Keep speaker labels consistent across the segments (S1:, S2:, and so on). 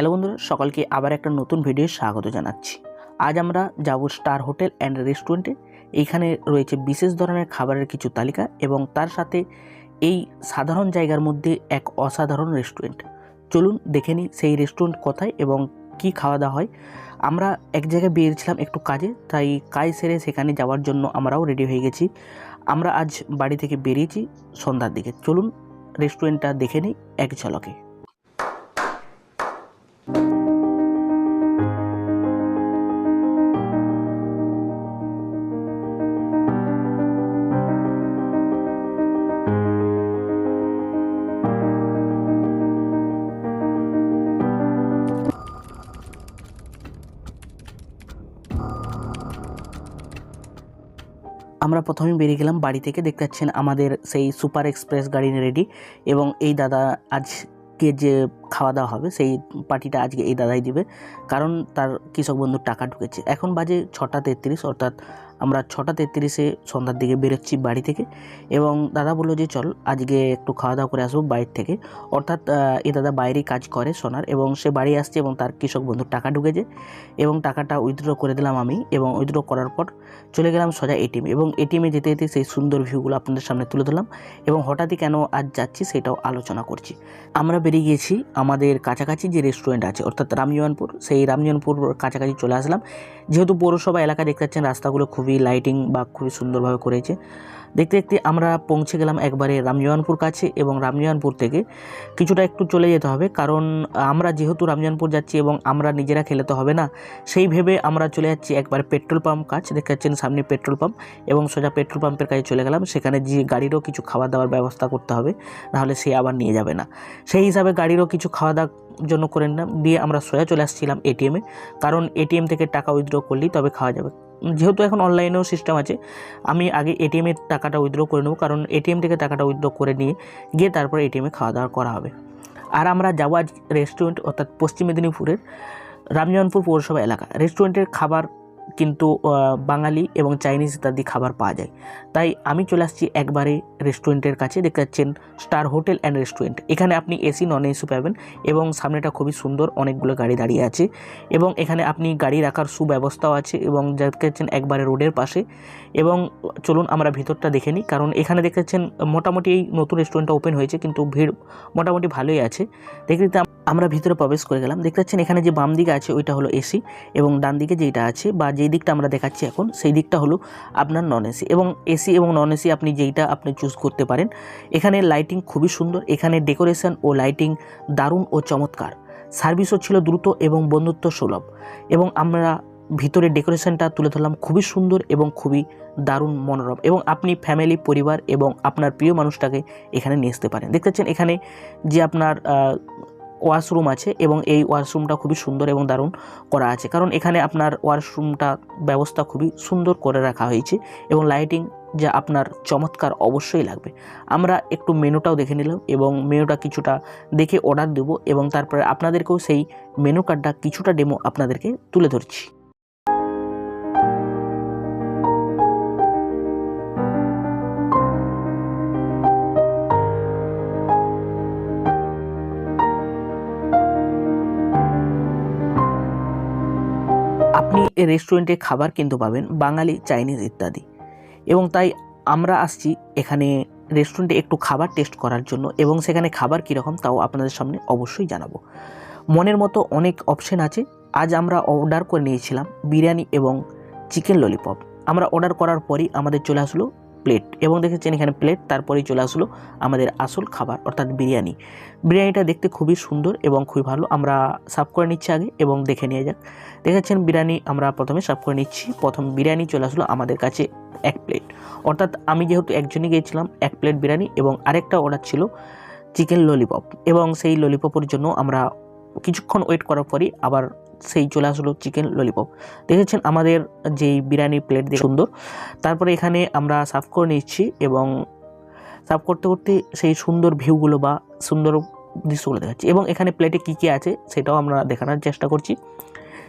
S1: Hello বন্ধুরা, সকলকে আবার একটা নতুন ভিডিও স্বাগত জানাচ্ছি। আজ আমরা যাব স্টার হোটেল অ্যান্ড রেস্টুরেন্টে এইখানে রয়েছে বিশেষ ধরনের খাবারের কিছু তালিকা এবং তার সাথে এই সাধারণ জায়গার মধ্যে এক অসাধারণ রেস্টুরেন্ট। চলুন দেখে নিই সেই রেস্টুরেন্ট কোথায় এবং কি খাওয়া দাওয়া হয়। আমরা এক জায়গায় বেরিয়েছিলাম একটু কাজে, তাই কাজ সেরে সেখানে যাওয়ার জন্য আমরাও রেডি হয়ে গেছি। আমরা আজ বাড়ি থেকে বেরিয়েছি সন্ধ্যার দিকে। চলুন রেস্টুরেন্টটা দেখে নিই এক ঝলকে। আমরা প্রথমে বেরিয়ে গেলাম বাড়ি থেকে। দেখতে পাচ্ছেন আমাদের সেই সুপার এক্সপ্রেস গাড়ি রেডি এবং এই দাদা আজকে যে খাওয়া দাওয়া হবে, সেই পার্টিটা আজকে এই দাদাই দিবে। কারণ তার কৃষক বন্ধুর টাকা ঢুকেছে। এখন বাজে ছটা তেত্রিশ, অর্থাৎ আমরা ছটা তেত্রিশে সন্ধ্যার দিকে বেরোচ্ছি বাড়ি থেকে এবং দাদা বলল যে, চল, আজকে একটু খাওয়া দাওয়া করে আসব বাইরে থেকে। অর্থাৎ এই দাদা বাইরেই কাজ করে সোনার এবং সে বাড়ি আসছে এবং তার কৃষক বন্ধুর টাকা ঢুকেছে এবং টাকাটা উইথড্র করে দিলাম আমি এবং উইথড্র করার পর চলে গেলাম সোজা এটিএম এবং এটিএমে যেতে যেতে সেই সুন্দর ভিউগুলো আপনাদের সামনে তুলে ধরলাম এবং হঠাৎই কেন আজ যাচ্ছি সেটাও আলোচনা করছি। আমরা বেরিয়ে গিয়েছি আমাদের কাছাকাছি যে রেস্টুরেন্ট আছে, অর্থাৎ রামজীবনপুর, সেই রামজীবনপুর কাছাকাছি চলে আসলাম। যেহেতু পৌরসভা এলাকা দেখতে পাচ্ছেন, রাস্তাগুলো খুবই লাইটিং বা খুবই সুন্দরভাবে করেছে। দেখতে দেখতে আমরা পৌঁছে গেলাম একবারে রামজীবনপুর কাছে এবং রামজীবনপুর থেকে কিছুটা একটু চলে যেতে হবে কারণ আমরা যেহেতু রামজীবনপুর যাচ্ছি এবং আমরা নিজেরা খেলে তো হবে না, সেই ভেবে আমরা চলে যাচ্ছি একবার পেট্রোল পাম্প কাজ দেখতে পাচ্ছেন সামনে পেট্রোল পাম্প এবং সোজা পেট্রোল পাম্পের কাছে চলে গেলাম। সেখানে যে গাড়িরও কিছু খাওয়া দাওয়ার ব্যবস্থা করতে হবে, নাহলে সে আবার নিয়ে যাবে না। সেই হিসাবে গাড়িরও কিছু খাওয়া দাওয়ার জন্য করে নিলাম। দিয়ে আমরা সোজা চলে আসছিলাম এটিএমে কারণ এটিএম থেকে টাকা উইথড্র করলেই তবে খাওয়া যাবে। যেহেতু এখন অনলাইনেও সিস্টেম আছে, আমি আগে এটিএমের টাকাটা উইথড্র করে নেব। কারণ এটিএম থেকে টাকাটা উইথড্র করে নিয়ে গিয়ে তারপরে এটিএমে খাওয়া দাওয়া করা হবে। আর আমরা যাব আজ রেস্টুরেন্ট অর্থাৎ পশ্চিম মেদিনীপুরের রামজীবনপুর পৌরসভা এলাকা। রেস্টুরেন্টের খাবার কিন্তু বাঙালি এবং চাইনিজ ইত্যাদি খাবার পাওয়া যায়। তাই আমি চলে আসছি একবারে রেস্টুরেন্টের কাছে, দেখতে পাচ্ছেন স্টার হোটেল অ্যান্ড রেস্টুরেন্ট। এখানে আপনি এসি নন এসি পাবেন এবং সামনেটা খুবই সুন্দর অনেকগুলো গাড়ি দাঁড়িয়ে আছে এবং এখানে আপনি গাড়ি রাখার সুব্যবস্থাও আছে এবং দেখতে পাচ্ছেন একবারে রোডের পাশে এবং চলুন আমরা ভিতরটা দেখে নিই কারণ এখানে দেখতে পাচ্ছেন মোটামুটি এই নতুন রেস্টুরেন্টটা ওপেন হয়েছে কিন্তু ভিড় মোটামুটি ভালোই আছে। দেখতে আমরা ভিতরে প্রবেশ করে গেলাম। দেখতে পাচ্ছেন এখানে যে বাম দিকে আছে, ওইটা হলো এসি এবং ডান দিকে যেটা আছে বা যেই দিকটা আমরা দেখাচ্ছি এখন, সেই দিকটা হলো আপনার নন এসি এবং এসি এবং নন এসি আপনি যেইটা আপনি চুজ করতে পারেন। এখানে লাইটিং খুবই সুন্দর, এখানে ডেকোরেশন ও লাইটিং দারুণ ও চমৎকার। সার্ভিসও ছিল দ্রুত এবং বন্ধুত্ব সুলভ এবং আমরা ভিতরে ডেকোরেশনটা তুলে ধরলাম খুবই সুন্দর এবং খুবই দারুণ মনোরম এবং আপনি ফ্যামিলি পরিবার এবং আপনার প্রিয় মানুষটাকে এখানে নিয়ে আসতে পারেন। দেখতে পাচ্ছেন এখানে যে আপনার ওয়াশরুম আছে এবং এই ওয়াশরুমটা খুবই সুন্দর এবং দারুণ করা আছে। কারণ এখানে আপনার ওয়াশরুমটা ব্যবস্থা খুবই সুন্দর করে রাখা হয়েছে এবং লাইটিং যা আপনার চমৎকার অবশ্যই লাগবে। আমরা একটু মেনুটাও দেখে নিলাম এবং মেনুটা কিছুটা দেখে অর্ডার দেব এবং তারপরে আপনাদেরকেও সেই মেনু কার্ডটা কিছুটা ডেমো আপনাদেরকে তুলে ধরছি। আপনি রেস্টুরেন্টে খাবার কিন্তু পাবেন, বাঙালি চাইনিজ ইত্যাদি। এবং তাই আমরা আসছি এখানে রেস্টুরেন্টে একটু খাবার টেস্ট করার জন্য এবং সেখানে খাবার কীরকম তাও আপনাদের সামনে অবশ্যই জানাব। মনের মতো অনেক অপশন আছে। আজ আমরা অর্ডার করে নিয়েছিলাম বিরিয়ানি এবং চিকেন ললিপপ আমরা অর্ডার করার পরই আমাদের চলে আসলো প্লেট এবং দেখেছেন এখানে প্লেট, তারপরেই চলে আসলো আমাদের আসল খাবার, অর্থাৎ বিরিয়ানি। বিরিয়ানিটা দেখতে খুবই সুন্দর এবং খুবই ভালো, আমরা সার্ভ করে নিচ্ছি আগে এবং দেখে নিয়ে যাক। দেখেছেন বিরিয়ানি, আমরা প্রথমে সার্ভ করে নিচ্ছি। প্রথম বিরিয়ানি চলে আসলো আমাদের কাছে এক প্লেট। অর্থাৎ আমি যেহেতু একজনই গিয়েছিলাম, এক প্লেট বিরিয়ানি এবং আরেকটা অর্ডার ছিল চিকেন ললিপপ এবং সেই ললিপপের জন্য আমরা কিছুক্ষণ ওয়েট করার পরই আবার সেই চলে আসলো চিকেন ললিপপ দেখেছেন আমাদের যেই বিরিয়ানি প্লেট দিয়ে সুন্দর? তারপরে এখানে আমরা সার্ভ করে নিচ্ছি এবং সার্ভ করতে করতে সেই সুন্দর ভিউগুলো বা সুন্দর দৃশ্যগুলো দেখাচ্ছি। এবং এখানে প্লেটে কী কী আছে সেটাও আমরা দেখানোর চেষ্টা করছি।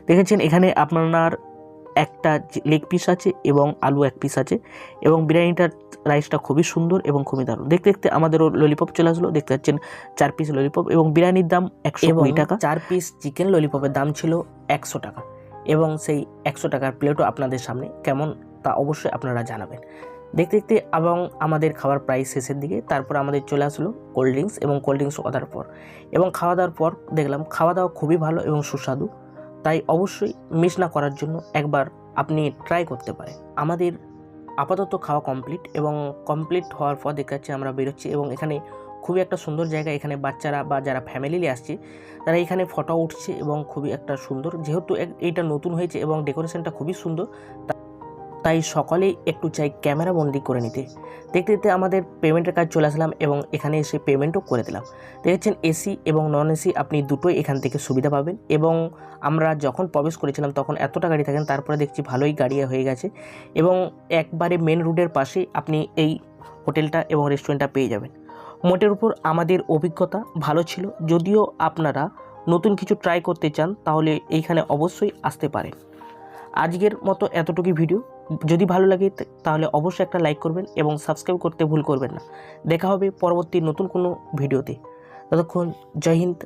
S1: দেখেছেন এখানে আপনার একটা লেগ পিস আছে এবং আলু এক পিস আছে এবং বিরিয়ানিটার রাইসটা খুবই সুন্দর এবং খুবই দারুণ। দেখতে দেখতে আমাদেরও ললিপপ চলে আসলো। দেখতে পাচ্ছেন চার পিস ললিপপ এবং বিরিয়ানির দাম একশো কুড়ি টাকা। চার পিস চিকেন ললিপপের দাম ছিল একশো টাকা। এবং সেই একশো টাকার প্লেটও আপনাদের সামনে কেমন তা অবশ্যই আপনারা জানাবেন। দেখতে দেখতে এবং আমাদের খাবার প্রায় শেষের দিকে তারপর আমাদের চলে আসলো কোল্ড ড্রিঙ্কস এবং কোল্ড ড্রিঙ্কস খাওয়ার পর। এবং খাওয়া দাওয়ার পর দেখলাম খাওয়া দাওয়া খুবই ভালো এবং সুস্বাদু। তাই অবশ্যই মিস না করার জন্য একবার আপনি ট্রাই করতে পারেন। আমাদের আপাতত খাওয়া কমপ্লিট এবং কমপ্লিট হওয়ার পর দেখা যাচ্ছে আমরা বেরোচ্ছি এবং এখানে খুবই একটা সুন্দর জায়গা। এখানে বাচ্চারা বা যারা ফ্যামিলি আসছে, তারা এখানে ফটো উঠছে এবং খুবই একটা সুন্দর। যেহেতু এইটা নতুন হয়েছে এবং ডেকোরেশনটা খুবই সুন্দর তাই সকলেই একটু চাই ক্যামেরা বন্দি করে নিতে। দেখতে দেখতে আমাদের পেমেন্টের কাজ চলে আসলাম এবং এখানে এসে পেমেন্টও করে দিলাম। দেখেছেন এসি এবং নন এসি আপনি দুটোই এখান থেকে সুবিধা পাবেন এবং আমরা যখন প্রবেশ করেছিলাম তখন এতটা গাড়ি থাকেন তারপরে দেখছি ভালোই গাড়ি হয়ে গেছে এবং একবারে মেন রোডের পাশে আপনি এই হোটেলটা এবং রেস্টুরেন্টটা পেয়ে যাবেন। মোটের উপর আমাদের অভিজ্ঞতা ভালো ছিল। যদিও আপনারা নতুন কিছু ট্রাই করতে চান তাহলে এইখানে অবশ্যই আসতে পারেন। আজকের মতো এতটুকু ভিডিও যদি ভালো লাগে তাহলে অবশ্যই একটা লাইক করবেন এবং সাবস্ক্রাইব করতে ভুল করবেন না। দেখা হবে পরবর্তী নতুন কোনো ভিডিওতে ততক্ষণ, জয় হিন্দ।